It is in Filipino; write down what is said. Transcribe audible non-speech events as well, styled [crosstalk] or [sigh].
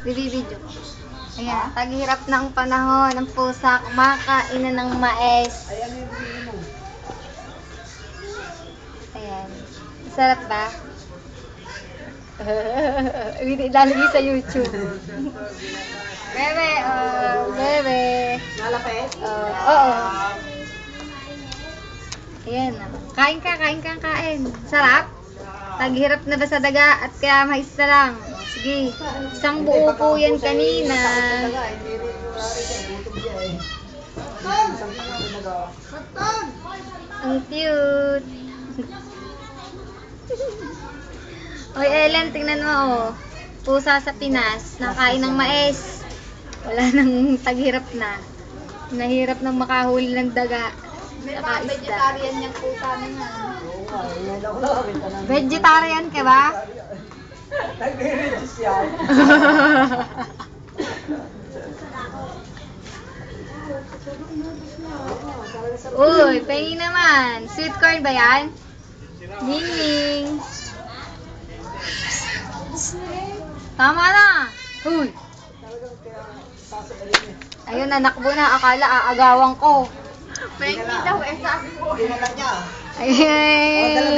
Bibibidyo ko. Ayan, taghirap ng panahon ng pusa, kumakain na ng mais. Ayan. Sarap ba? [laughs] Ilalagay sa YouTube. [laughs] Bebe, oh, bebe. Nalapit? Oh, oo. Ayan. Kain ka, kain ka, kain. Sarap? Naghirap na ba sa daga at kaya mais na lang? Sige. Isang buo po yan kanina. Eh. Ang cute. Oy, Ellen, tingnan mo, oh. Pusa sa Pinas, nakain ng mais. Wala nang taghirap na. Nahirap nang makahuli ng daga. Saka isda. yung pusa na yan. Ng... Vegetarian ka ba? Nagre-reduce [laughs] yan. Uy, pengi naman. Sweet corn ba yan? Ning Tama na. Uy. Ayun, nanakbo na. Akala aagawan ko. Pengi daw eh, sabi mo. Ay.